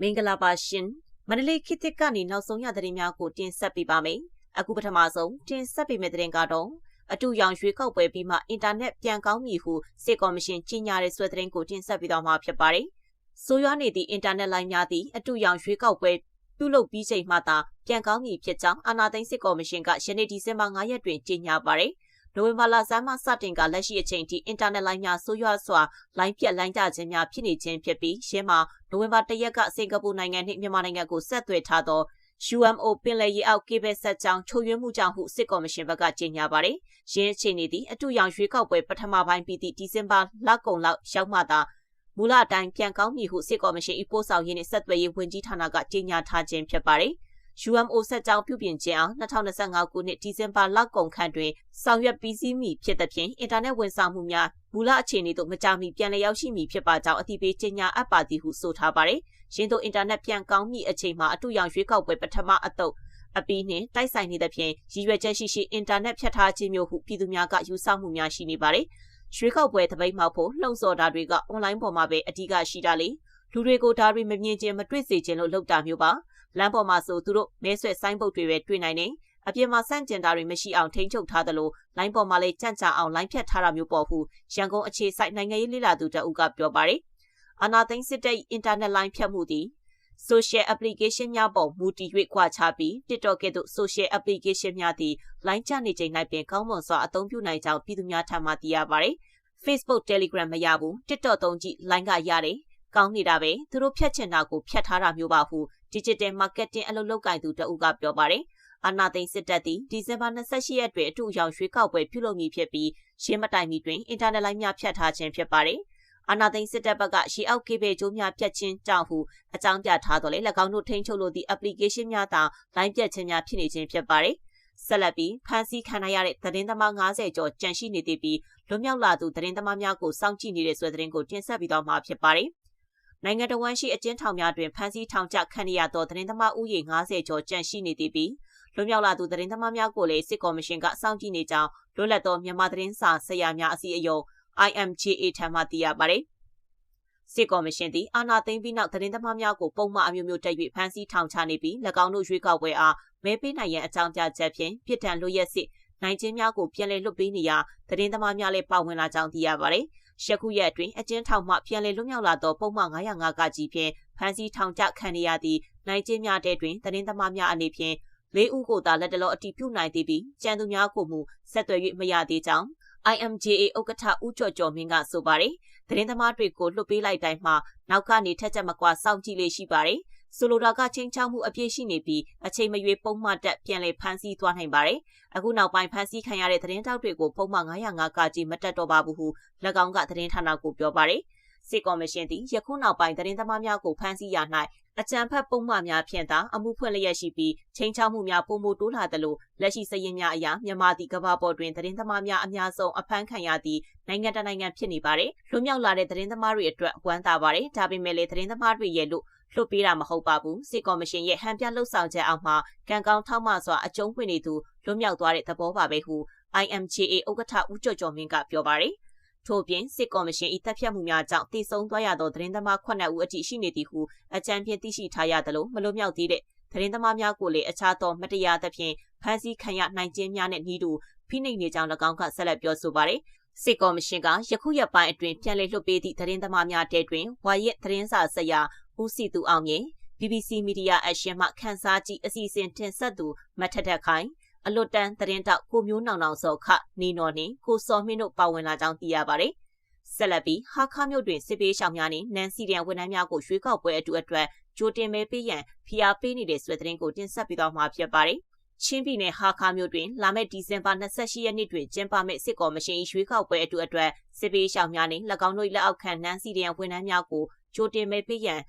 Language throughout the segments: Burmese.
မင်္ဂလာပါရှင်မန္တလေးခေတ်သစ်ကနေနောက်ဆုံးရသတင်းများကိုတင်ဆက်ပေးပါမယ်အခုပထမဆုံးတင်ဆက်ပေးမယ့်သတင်းကတော့အတူရောင်ရွှေကောက်ပွဲပြီးမှအင်တာနက်ပြန်ကောင်းပြီဟုစစ်ကော်မရှင်ကြီးညာတဲ့ဆွဲသတင်းကိုတင်ဆက်ပေးတော့မှာဖြစ်ပါတယ်ဆိုရွာနေသည့်အင်တာနက်လိုင်းများသည့်အတူရောင်ရွှေကောက်ပွဲပြုလုပ်ပြီးချိန်မှသာပြန်ကောင်းပြီဖြစ်ကြောင်းအာဏာသိမ်းစစ်ကော်မရှင်ကယနေ့ဒီဇင်ဘာ9ရက်တွင်ကြေညာပါတယ် နိုဝင်ဘာလဆန်းမှစတင်ကလက်ရှိအချိန်ထိအင်တာနက်လိုင်းများဆိုးရွားစွာလိုင်းပြတ်လိုင်းကျခြင်းများဖြစ်နေခြင်းဖြစ်ပြီးရှင်းမှာနိုဝင်ဘာ၁ရက်ကစင်ကာပူနိုင်ငံနှင့်မြန်မာနိုင်ငံကိုဆက်သွယ်ထားသော UMO ပင်လယ်ရေအောက်ကေဘယ်ဆက်ကြောင်းချုပ်ရွေးမှုကြောင့်ဟုစစ်ကော်မရှင်ဘက်ကကြေညာပါတယ်။ရင်းအခြေအနေသည်အတူရောင်ရွေးကောက်ပွဲပထမပိုင်းပြီးသည့်ဒီဇင်ဘာလကုန်လောက်ရောက်မှသာမူလအတိုင်းပြန်ကောင်းမည်ဟုစစ်ကော်မရှင်၏ပို့ဆောင်ရေးနှင့်ဆက်သွယ်ရေးဝန်ကြီးဌာနကကြေညာထားခြင်းဖြစ်ပါတယ်။ UMO ဆက်ကြောင်းပြုပြင်ခြင်းအောင်2025ခုနှစ်ဒီဇင်ဘာလကုန်ခန့်တွင်ဆောင်ရွက်ပြီးစီးမည်ဖြစ်သဖြင့်အင်တာနက်ဝန်ဆောင်မှုများမူလအခြေအနေသို့မကြမီပြန်လည်ရောက်ရှိမည်ဖြစ်ပါကြောင်းအသိပေးကြေညာအပ်ပါသည်ဟုဆိုထားပါတယ်။ရင်းတို့အင်တာနက်ပြန်ကောင်းမည့်အချိန်မှာအတူရောင်ရွေးကောက်ပွဲပထမအတုပ်အပီးနှင့်တိုက်ဆိုင်နေသဖြင့်ရည်ရွယ်ချက်ရှိရှိအင်တာနက်ဖြတ်ထားခြင်းမျိုးဟုပြည်သူများကယူဆမှုများရှိနေပါတယ်။ရွှေကောက်ပွဲတပိတ်မှောက်ဖို့လှုံ့ဆော်တာတွေကအွန်လိုင်းပေါ်မှာပဲအဓိကရှိတာလေလူတွေကိုဒါတွေမမြင်ခြင်းမတွေ့စေခြင်းလို့လုပ်တာမျိုးပါ လမ်းပေါ်မှာဆိုသူတို့မဲဆွဲဆိုင်းပုတ်တွေပဲတွေ့နိုင်တယ်အပြင်မှာစန့်ကျင်တာတွေမရှိအောင်ထိန်းချုပ်ထားသလိုလိုင်းပေါ်မှာလည်းကြန့်ကြာအောင်လိုင်းဖြတ်ထားတာမျိုးပေါ်ဟုရန်ကုန်အခြေစိုက်နိုင်ငံရေးလိလာသူတအုပ်ကပြောပါတယ်အာနာသိန်းစစ်တပ်အင်တာနက်လိုင်းဖြတ်မှုသည် social application များပေါ်မူတည်၍ကွာခြားပြီး TikTok ကဲ့သို့ social application များသည် line ချနေချိန်၌ပင်ကောင်းမွန်စွာအသုံးပြုနိုင်ကြောင်းပြည်သူများထံမှသိရပါတယ်။ Facebook Telegram မရဘူး TikTok သုံးကြည့် line ကရတယ်ကောင်းနေတာပဲသူတို့ဖြတ်ချင်တာကိုဖြတ်ထားတာမျိုးပါဟု Digital Marketing အလုပ်လုပ်ကင်သူတဦးကပြောပါတယ်အာနာသိန်းစစ်တပ်သည်ဒီဇင်ဘာ28ရက်တွင်အထူးအယောင်ရွှေကောက်ပွဲပြုလုပ်မည်ဖြစ်ပြီးရှင်းမတိုင်မီတွင်အင်တာနက်လိုင်းများဖြတ်ထားခြင်းဖြစ်ပါတယ်။အာနာသိန်းစစ်တပ်ဘက်ကရှေအောက်ကေဘေကျိုးများပြတ်ခြင်းကြောင့်ဟုအကြောင်းပြထားတော်လေ၎င်းတို့ထိန်းချုပ်လို့သည့် application များသာလိုင်းပြတ်ခြင်းများဖြစ်နေခြင်းဖြစ်ပါတယ်။ဆက်လက်ပြီးဖန်ဆီးခံရတဲ့သတင်းသမား90ကျော်ကြန့်ရှိနေသေးပြီးလွတ်မြောက်လာသူသတင်းသမားများကိုစောင့်ကြည့်နေတဲ့ဆွဲသတင်းကိုတင်ဆက်ပြီးတော့မှာဖြစ်ပါတယ်။ နိုင်ငံတော်ဝန်ရှိအကျဉ်းထောင်များတွင်ဖမ်းဆီးထောင်ချခံရသောသတင်းသမားဦးရေ90ကျော်ကျန်ရှိနေသည်ပြီးလွန်မြောက်လာသူသတင်းသမားများကိုလည်းစစ်ကော်မရှင်ကစောင့်ကြည့်နေကြောင်းလွတ်လပ်သောမြန်မာသတင်းစာဆရာများအစည်းအရုံး IMGA ထံမှသိရပါတယ်။စစ်ကော်မရှင်သည်အာဏာသိမ်းပြီးနောက်သတင်းသမားများကိုပုံမှန်အမျိုးမျိုးတက်၍ဖမ်းဆီးထောင်ချနေပြီး၎င်းတို့ရွေးကောက်ပွဲအားမဲပေးနိုင်ရန်အကြောင်းပြချက်ဖြင့်ပြစ်ဒဏ်လွတ်ရက်စစ်နိုင်ခြင်းများကိုပြန်လည်လွတ်ပေးနေရာသတင်းသမားများလည်းပါဝင်လာကြောင်းသိရပါတယ်။ ယခုရက်အတွင်းအကျဉ်းထောင်မှပြန်လည်လွတ်မြောက်လာသောပုံမှန်905ကကြီးဖြင့်ဖမ်းဆီးထောင်ချခံရသည့်နိုင်ကျင်းများတဲတွင်သတင်းသမားများအနေဖြင့်လေးဦးကိုသာလက်တလောအတီးပြုတ်နိုင်သေးပြီးကြံသူများကိုမူဆက်သွယ်၍မရသေးကြောင်း IMJA ဥက္ကဋ္ဌဦးကျော်ကျော်မင်းကဆိုပါတယ်။သတင်းသမားတွေကိုလွှတ်ပေးလိုက်တိုင်းမှာနောက်ကနေထက်ချက်မကွာစောင့်ကြည့်လေးရှိပါတယ်။ ဆိုလိုတာကချင်းချောက်မှုအပြည့်ရှိနေပြီးအချိန်မရွေးပုံမှန်တက်ပြန်လည်ဖမ်းဆီးသွားနိုင်ပါတယ်။အခုနောက်ပိုင်းဖမ်းဆီးခံရတဲ့သတင်းတောက်တွေကိုပုံမှန်905ကကြီးမတက်တော့ပါဘူးဟု၎င်းကသတင်းဌာနကိုပြောပါတယ်။စစ်ကော်မရှင်သည်ယခုနောက်ပိုင်းသတင်းသမားများကိုဖမ်းဆီးရ၌အကြံဖတ်ပုံမှန်များဖြင့်သာအမှုဖွင့်လျက်ရှိပြီးချိန်ချောက်မှုများပုံမတိုးလာသလိုလက်ရှိစည်ရင်များအရာမြန်မာပြည်ကမ္ဘာပေါ်တွင်သတင်းသမားများအများဆုံးအဖမ်းခံရသည့်နိုင်ငံတကာနိုင်ငံဖြစ်နေပါတယ်။လွန်မြောက်လာတဲ့သတင်းသမားတွေအတွက်ဝမ်းသာပါတယ်။ဒါပေမဲ့လည်းသတင်းသမားတွေရဲ့လို့ လွှတ်ပေးတာမဟုတ်ပါဘူးစစ်ကော်မရှင်ရဲ့ဟန်ပြလှုပ်ဆောင်ချက်အောက်မှာကံကောင်းထောက်မစွာအကျုံးဝင်နေသူလွတ်မြောက်သွားတဲ့သဘောပါပဲဟု IMJA ဥက္ကဋ္ဌဦးကျော်ကျော်မင်းကပြောပါတယ်ထို့ပြင်စစ်ကော်မရှင်၏တပ်ဖြတ်မှုများကြောင့်တည်ဆုံသွားရသောသတင်းသမား9ဦးအထိရှိနေသည်ဟုအကြံဖြင့်သိရှိထားရသလိုမလွတ်မြောက်သေးတဲ့သတင်းသမားများကိုလည်းအခြားသောမတရားသဖြင့်ဖမ်းဆီးခံရနိုင်ခြင်းများနဲ့နှီးတူဖိနှိပ်နေကြောင်း၎င်းကဆက်လက်ပြောဆိုပါတယ်စစ်ကော်မရှင်ကယခုရက်ပိုင်းအတွင်းပြန်လည်လွှတ်ပေးသည့်သတင်းသမားများတဲတွင်ဝါရက်သတင်းစာဆရာ ဦးစီသူအောင်ရင် BBC Media Action မှခန်းစားကြည့်အစီအစဉ်တင်ဆက်သူမထထက်ခိုင်အလွတ်တန်းသတင်းတောက်ကိုမျိုးနောင်နောင်စောခနေနော်နှင့်ကိုစောမင်းတို့ပါဝင်လာကြောင်းသိရပါတယ်။ဆက်လက်ပြီးဟာခါမြို့တွင်စစ်ပေးရှောင်များနှင့်နန်စီရန်ဝန်ထမ်းများကိုရွှေကောက်ပွဲအတူအတွက်ကြိုတင်မဲပေးရန်ဖိအားပေးနေတဲ့ဆွေသတင်းကိုတင်ဆက်ပေးသွားမှာဖြစ်ပါတယ်။ချင်းပြည်နယ်ဟာခါမြို့တွင်လာမယ့်ဒီဇင်ဘာ28ရက်နေ့တွင်ကျင်းပမယ့်စစ်ကော်မရှင်ရွှေကောက်ပွဲအတူအတွက်စစ်ပေးရှောင်များနှင့်၎င်းတို့လက်အောက်ခံနန်းစီရန်ဝန်ထမ်းများကိုကြိုတင်မဲပေးရန်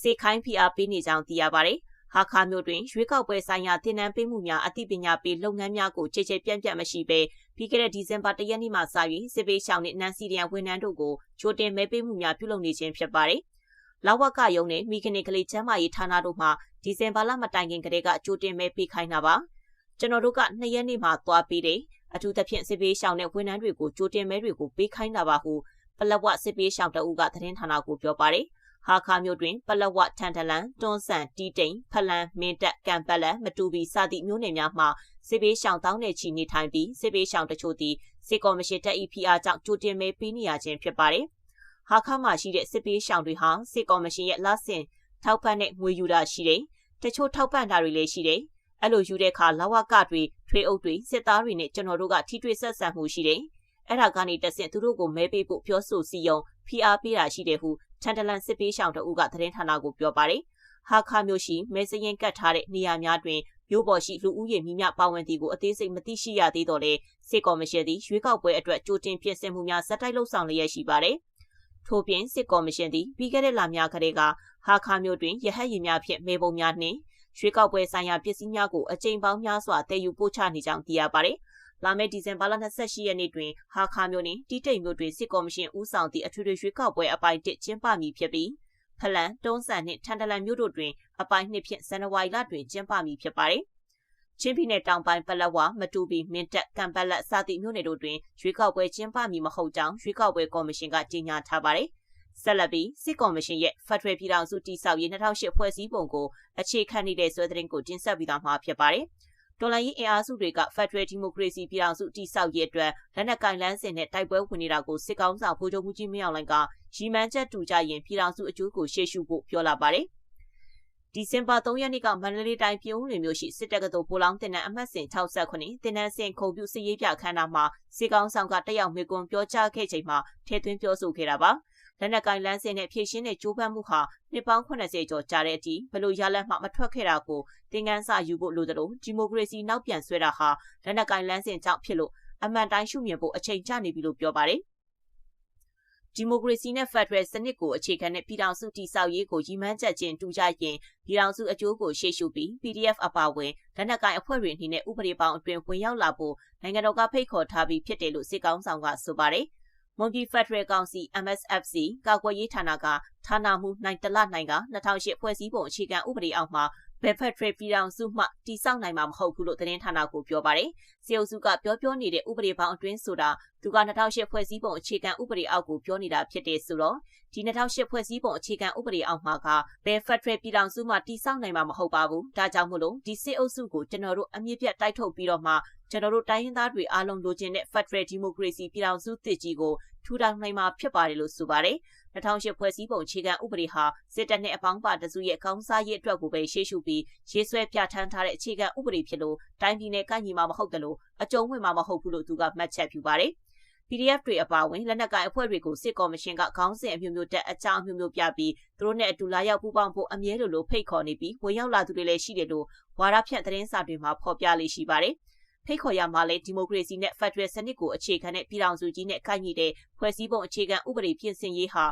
စေခိုင်းဖိအားပေးနေကြောင်းသိရပါတယ်။ဟာခါမျိုးတွင်ရွေးကောက်ပွဲဆိုင်ရာတင်နန်းပေးမှုများအသိပညာပေးလုပ်ငန်းများကိုခြေခြေပြန့်ပြန့်မရှိဘဲပြီးခဲ့တဲ့ဒီဇင်ဘာ၁ရက်နေ့မှစ၍စစ်ပေးရှောင်းနှင့်နန်စီရီယန်ဝန်ထမ်းတို့ကိုချိုတင်မဲပေးမှုများပြုလုပ်နေခြင်းဖြစ်ပါတယ်။လောက်ဝကယုံနဲ့မိခနစ်ကလေးချမ်းမာရေးဌာနတို့မှဒီဇင်ဘာလမတိုင်ခင်ကတည်းကချိုတင်မဲပေးခိုင်းတာပါ။ကျွန်တော်တို့ကနှစ်ရက်နေ့မှသွားပေးတယ်။အထူးသဖြင့်စစ်ပေးရှောင်းတဲ့ဝန်ထမ်းတွေကိုချိုတင်မဲတွေကိုပေးခိုင်းတာပါဟုပလက်ဝစစ်ပေးရှောင်းတအုပ်ကသတင်းဌာနကိုပြောပါတယ် ဟာခါမြို့တွင်ပလက်ဝထန်တလန်တွန်းဆန်တီတိန်ဖလန်မင်းတက်ကံပလက်မတူပီစသည့်မြို့နယ်များမှာစစ်ပေးရှောင်းတောင်းနေချီနေထိုင်ပြီးစစ်ပေးရှောင်းတချို့သည်စစ်ကော်မရှင်တပ် EPR ကြောင့်ကြိုတင်မဲပေးနေရခြင်းဖြစ်ပါတယ်။ဟာခါမှာရှိတဲ့စစ်ပေးရှောင်းတွေဟာစစ်ကော်မရှင်ရဲ့လက်ဆင့်ထောက်ပံ့တဲ့ငွေယူတာရှိတယ်။တချို့ထောက်ပံ့တာတွေလည်းရှိတယ်။အဲ့လိုယူတဲ့အခါလဝကတွေထွေအုပ်တွေစစ်သားတွေနဲ့ကျွန်တော်တို့ကထိတွေ့ဆက်ဆံမှုရှိတယ်။အဲ့ဒါကနေတဆင့်သူတို့ကိုမဲပေးဖို့ပြောဆိုစီယုံ PR ပေးတာရှိတယ်ဟု ချန်တလန်စစ်ပေးရှောင်းတဦးကသတင်းဌာနကိုပြောပါတယ်။ဟာခါမျိုးရှိမဲစရင်ကတ်ထားတဲ့နေရာများတွင်မြို့ပေါ်ရှိလူဦးရေမိမျှပါဝင်သည်ကိုအသေးစိတ်မသိရှိရသေးတော့လေစစ်ကော်မရှင်သည်ရွေးကောက်ပွဲအတွက်ကြိုတင်ပြင်ဆင်မှုများဇက်တိုက်လှုပ်ဆောင်လျက်ရှိပါတယ်။ထို့ပြင်စစ်ကော်မရှင်သည်ပြီးခဲ့တဲ့လများကတည်းကဟာခါမျိုးတွင်ရဟတ်ရည်များဖြင့်မေပုံများနှင့်ရွေးကောက်ပွဲဆိုင်ရာပစ္စည်းများကိုအကြိမ်ပေါင်းများစွာတည်ယူပို့ချနေကြောင်းသိရပါတယ်။ လာမယ့်ဒီဇင်ဘာလ28ရက်နေ့တွင်ဟာခါမြို့နှင့်တီတိတ်မြို့တွင်စစ်ကော်မရှင်ဦးဆောင်သည့်အထွေထွေရွေးကောက်ပွဲအပိုင်း1ကျင်းပမည်ဖြစ်ပြီးဖလန်တုံးဆန်နှင့်ထန်တလန်မြို့တို့တွင်အပိုင်း2ဖြင့်ဇန်နဝါရီလတွင်ကျင်းပမည်ဖြစ်ပါတယ်။ချင်းပြည်နယ်တောင်ပိုင်းပလက်ဝမတူပီမင်းတက်ကံပလက်စသည့်မြို့နယ်တို့တွင်ရွေးကောက်ပွဲကျင်းပမည်မဟုတ်ကြောင်းရွေးကောက်ပွဲကော်မရှင်ကကြေညာထားပါတယ်။ဆက်လက်ပြီးစစ်ကော်မရှင်ရဲ့ဖက်ဒရယ်ပြည်ထောင်စုတည်ဆောက်ရေး2008ဖွဲ့စည်းပုံကိုအခြေခံနေတဲ့ဆွဲသတင်းကိုတင်ဆက်ပြီးသားမှာဖြစ်ပါတယ်။ ဒေါ်လာရေးအင်အားစုတွေက Federal Democracy ပြည်ထောင်စုတည်ဆောက်ရေးအတွက်လက်နက်ကင်လန်းစင်နဲ့တိုက်ပွဲဝင်နေတာကိုစစ်ကောင်းဆောင်ဗိုလ်ချုပ်မှုကြီးမင်းအောင်လှိုင်ကရီမန်းချက်တူကြရင်ပြည်ထောင်စုအကျိုးကိုရှေ့ရှုဖို့ပြောလာပါတယ်။ဒီဇင်ဘာ3ရက်နေ့ကမန္တလေးတိုင်းပြည်ဦးလွင်မြို့ရှိစစ်တပ်ကတော်ပိုလောင်းတင်တဲ့အမှတ်စဉ်69တင်နန်းစင်ခုံပြုစစ်ရေးပြခန်းနာမှာစစ်ကောင်ဆောင်ကတက်ရောက်မေကွန်ပြောကြားခဲ့ချိန်မှာထဲသွင်းပြောဆိုခဲ့တာပါ လက်နက်ကိုင်လန်းစင်နဲ့ဖြည့်ရှင်းတဲ့ကြိုးပမ်းမှုဟာနှစ်ပေါင်း80ကျော်ကြာတဲ့အထိဘလို့ရလတ်မှမထွက်ခဲ့တာကိုသင်ခန်းစာယူဖို့လိုသလိုဒီမိုကရေစီနောက်ပြန်ဆွဲတာဟာလက်နက်ကိုင်လန်းစင်ကြောင့်ဖြစ်လို့အမှန်တိုင်းရှုမြင်ဖို့အချိန်ကျနေပြီလို့ပြောပါတယ်ဒီမိုကရေစီနဲ့ဖက်ဒရယ်စနစ်ကိုအခြေခံတဲ့ပြည်ထောင်စုတည်ဆောက်ရေးကိုရည်မှန်းချက်ချင်းတူကြရင်ပြည်ထောင်စုအကျိုးကိုရှေ့ရှုပြီး PDF အပါအဝင်လက်နက်ကိုင်အဖွဲ့တွေအနေနဲ့ဥပဒေပေါင်းအတွင်ဝင်ရောက်လာဖို့နိုင်ငံတော်ကဖိတ်ခေါ်ထားပြီးဖြစ်တယ်လို့စစ်ကောင်ဆောင်ကဆိုပါတယ်။ မွန်ပြည်ဖက်ဒရယ်ကောင်စီ MSFC ကာကွယ်ရေးဌာနကဌာနမှူးနိုင်တလနိုင်က2008ဖွဲ့စည်းပုံအခြေခံဥပဒေအောက်မှာ ဘယ်ဖက်ထရပြည်တော်စုမှတိစောက်နိုင်မှာမဟုတ်ဘူးလို့သတင်းဌာနကိုပြောပါတယ်။စီအုပ်စုကပြောပြောနေတဲ့ဥပဒေပေါင်းအတွင်းဆိုတာသူက2008ဖွဲ့စည်းပုံအခြေခံဥပဒေအောက်ကိုပြောနေတာဖြစ်တယ်ဆိုတော့ဒီ2008ဖွဲ့စည်းပုံအခြေခံဥပဒေအောက်မှာကဘယ်ဖက်ထရပြည်တော်စုမှတိစောက်နိုင်မှာမဟုတ်ပါဘူး။ဒါကြောင့်မို့လို့ဒီစစ်အုပ်စုကိုကျွန်တော်တို့အမြင့်ပြတ်တိုက်ထုတ်ပြီးတော့မှကျွန်တော်တို့တိုင်းရင်းသားတွေအားလုံးလိုချင်တဲ့ Federal Democracy ပြည်ထောင်စုတည်ကြီးကို ထူထောင်နိုင်မှာဖြစ်ပါတယ်လို့ဆိုပါတယ်။2008ဖွဲ့စည်းပုံအခြေခံဥပဒေဟာစစ်တပ်နဲ့အပေါင်းပါတစုရဲ့ကောင်းစားရေးအတွက်ကိုပဲရှေ့ရှုပြီးရေးဆွဲပြဋ္ဌာန်းထားတဲ့အခြေခံဥပဒေဖြစ်လို့တိုင်းပြည်နဲ့ကိုက်ညီမှာမဟုတ်တယ်လို့အကြုံဝင်မှာမဟုတ်ဘူးလို့သူကမှတ်ချက်ပြုပါတယ်။ PDF တွေအပါအဝင်လက်နက်ကိုင်အဖွဲ့တွေကိုစစ်ကော်မရှင်ကခေါင်းစဉ်အမျိုးမျိုးတက်အကြောင်းအမျိုးမျိုးပြပြီးသူတို့နဲ့အတူလာရောက်ပူးပေါင်းဖို့အမြဲလိုလိုဖိတ်ခေါ်နေပြီးဝင်ရောက်လာသူတွေလည်းရှိတယ်လို့ဝါရဖြန့်သတင်းစာတွေမှာဖော်ပြလေးရှိပါတယ်။ ဖိတ်ခေါ်ရမှာလဲဒီမိုကရေစီနဲ့ဖက်ဒရယ်စနစ်ကိုအခြေခံတဲ့ပြည်ထောင်စုကြီးနဲ့ကိုက်ညီတဲ့ဖွဲ့စည်းပုံအခြေခံဥပဒေပြင်ဆင်ရေးဟာ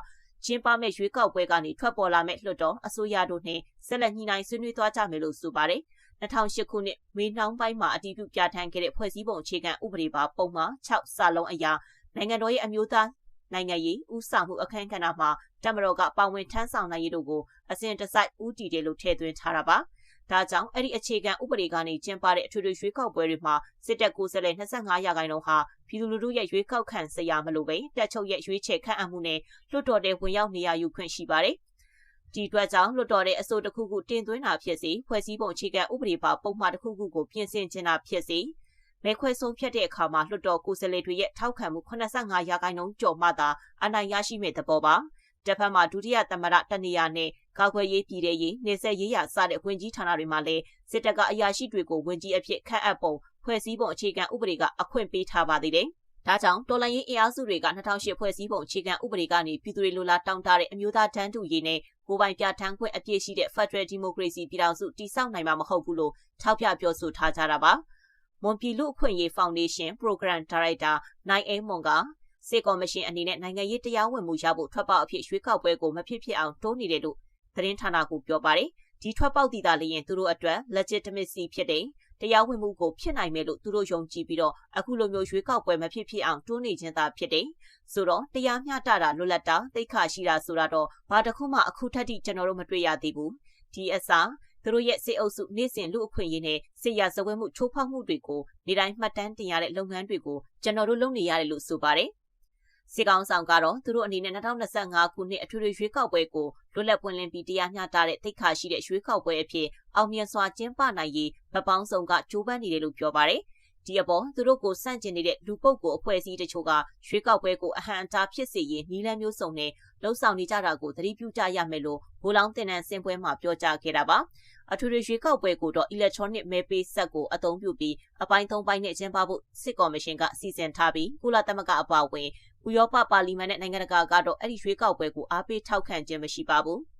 ကျင်းပမဲ့ရွေးကောက်ပွဲကနေထွက်ပေါ်လာမဲ့လွှတ်တော်အစိုးရတို့နဲ့ဆက်လက်ညှိနှိုင်းဆွေးနွေးသွားကြမယ်လို့ဆိုပါတယ်။2008ခုနှစ်မေနှောင်းပိုင်းမှာအတည်ပြုပြဋ္ဌာန်းခဲ့တဲ့ဖွဲ့စည်းပုံအခြေခံဥပဒေပါပုံမှန်6စာလုံးအရာနိုင်ငံတော်ရဲ့အမျိုးသားနိုင်ငံရေးဥဆောင်မှုအခမ်းကဏ္ဍမှာတမတော်ကပါဝင်ထမ်းဆောင်နိုင်ရေးတို့ကိုအစဉ်တစိုက်ဦးတည်တယ်လို့ထည့်သွင်းထားတာပါ။ ဒါကြောင့်အဲ့ဒီအခြေခံဥပဒေကနေကျင်းပတဲ့အထွေထွေရွေးကောက်ပွဲတွေမှာစစ်တပ်ကိုယ်စားလှယ်25ရာခိုင်နှုန်းဟာပြည်သူလူထုရဲ့ရွေးကောက်ခံစရာမလိုပဲတက်ချုပ်ရဲ့ရွေးချယ်ခန့်အပ်မှုနဲ့လွှတ်တော်တဲ့ဝင်ရောက်နေရယူခွင့်ရှိပါတယ်။ဒီအတွက်ကြောင့်လွှတ်တော်တဲ့အစိုးတစ်ခုခုတင်သွင်းတာဖြစ်စီဖွဲ့စည်းပုံအခြေခံဥပဒေပါပုံမှန်တစ်ခုခုကိုပြင်ဆင်ခြင်းတာဖြစ်စီမဲခွဲဆုံးဖြတ်တဲ့အခါမှာလွှတ်တော်ကိုယ်စားလှယ်တွေရဲ့ထောက်ခံမှု85ရာခိုင်နှုန်းကျော်မှသာအနိုင်ရရှိမဲ့သဘောပါ။ တစ်ဖက်မှာဒုတိယသမ္မတတနေရာနဲ့ကာကွယ်ရေးပြည်ထရေးနေဆက်ရေးရာစတဲ့ဝင်ကြီးဌာနတွေမှာလည်းစစ်တပ်ကအရာရှိတွေကိုဝင်ကြီးအဖြစ်ခန့်အပ်ပုံဖွဲ့စည်းပုံအခြေခံဥပဒေကအခွင့်ပေးထားပါသေးတယ်။ဒါကြောင့်တော်လိုင်းရေးအင်အားစုတွေက2008ဖွဲ့စည်းပုံအခြေခံဥပဒေကနေပြည်သူတွေလိုလားတောင်းတတဲ့အမျိုးသားတန်းတူရေးနဲ့ကိုပိုင်ပြဋ္ဌာန်းခွင့်အပြည့်ရှိတဲ့ Federal Democracy ပြည်ထောင်စုတည်ဆောက်နိုင်မှာမဟုတ်ဘူးလို့ထောက်ပြပြောဆိုထားကြတာပါ။မွန်ပြည်လူအခွင့်အရေးဖောင်ဒေးရှင်း Program Director နိုင်အိမ်မွန်က စစ်ကော်မရှင်အနေနဲ့နိုင်ငံရေးတရားဝင်မှုရဖို့ထွက်ပေါက်အဖြစ်ရွေးကောက်ပွဲကိုမဖြစ်ဖြစ်အောင်တိုးနေတယ်လို့သတင်းဌာနကပြောပါတယ်။ဒီထွက်ပေါက်တည်တာလည်းရင်သူတို့အတွက် legitimacy ဖြစ်တဲ့တရားဝင်မှုကိုဖြစ်နိုင်မယ်လို့သူတို့ယုံကြည်ပြီးတော့အခုလိုမျိုးရွေးကောက်ပွဲမဖြစ်ဖြစ်အောင်တိုးနေခြင်းသာဖြစ်တယ်။ဆိုတော့တရားမျှတတာလွတ်လပ်တာသိခါရှိတာဆိုတာတော့ဘာတစ်ခုမှအခုထက်ထိကျွန်တော်တို့မတွေ့ရသေးဘူး။ဒီအစားသူတို့ရဲ့စစ်အုပ်စုနေ့စဉ်လူအခွင့်အရေးနဲ့စစ်ရဇဝဲမှုချိုးဖောက်မှုတွေကိုနေတိုင်းမှတ်တမ်းတင်ရတဲ့လုပ်ငန်းတွေကိုကျွန်တော်တို့လုပ်နေရတယ်လို့ဆိုပါတယ်။ စစ်ကောင်ဆောင်ကတော့သူတို့အနေနဲ့2025ခုနှစ်အထွေထွေရွေးကောက်ပွဲကိုလွတ်လပ်ပွင့်လင်းပြီးတရားမျှတတဲ့တိတ်ခါရှိတဲ့ရွေးကောက်ပွဲအဖြစ်အောင်မြင်စွာကျင်းပနိုင်ရေးဗပောင်းဆောင်ကကြိုးပမ်းနေတယ်လို့ပြောပါတယ်။ဒီအပေါ်သူတို့ကိုစန့်ကျင်နေတဲ့လူပုတ်ကိုအဖွဲ့အစည်းတချို့ကရွေးကောက်ပွဲကိုအဟံအတားဖြစ်စေရေးနီလန်းမျိုးစုံနဲ့လှုံ့ဆော်နေကြတာကိုသတိပြုကြရမယ်လို့ဘိုးလောင်းတင်နန်းစင်ပွဲမှာပြောကြားခဲ့တာပါ။အထွေထွေရွေးကောက်ပွဲကိုတော့ electronic မဲပေးဆက်ကိုအသုံးပြုပြီးအပိုင်း၃ပိုင်းနဲ့ကျင်းပဖို့စစ်ကော်မရှင်ကစီစဉ်ထားပြီးကုလသမဂ္ဂအပါအဝင် ဥရောပပါလီမန်နဲ့နိုင်ငံတကာကတော့အဲ့ဒီရွေးကောက်ပွဲကိုအားပေးထောက်ခံခြင်းမရှိပါဘူး။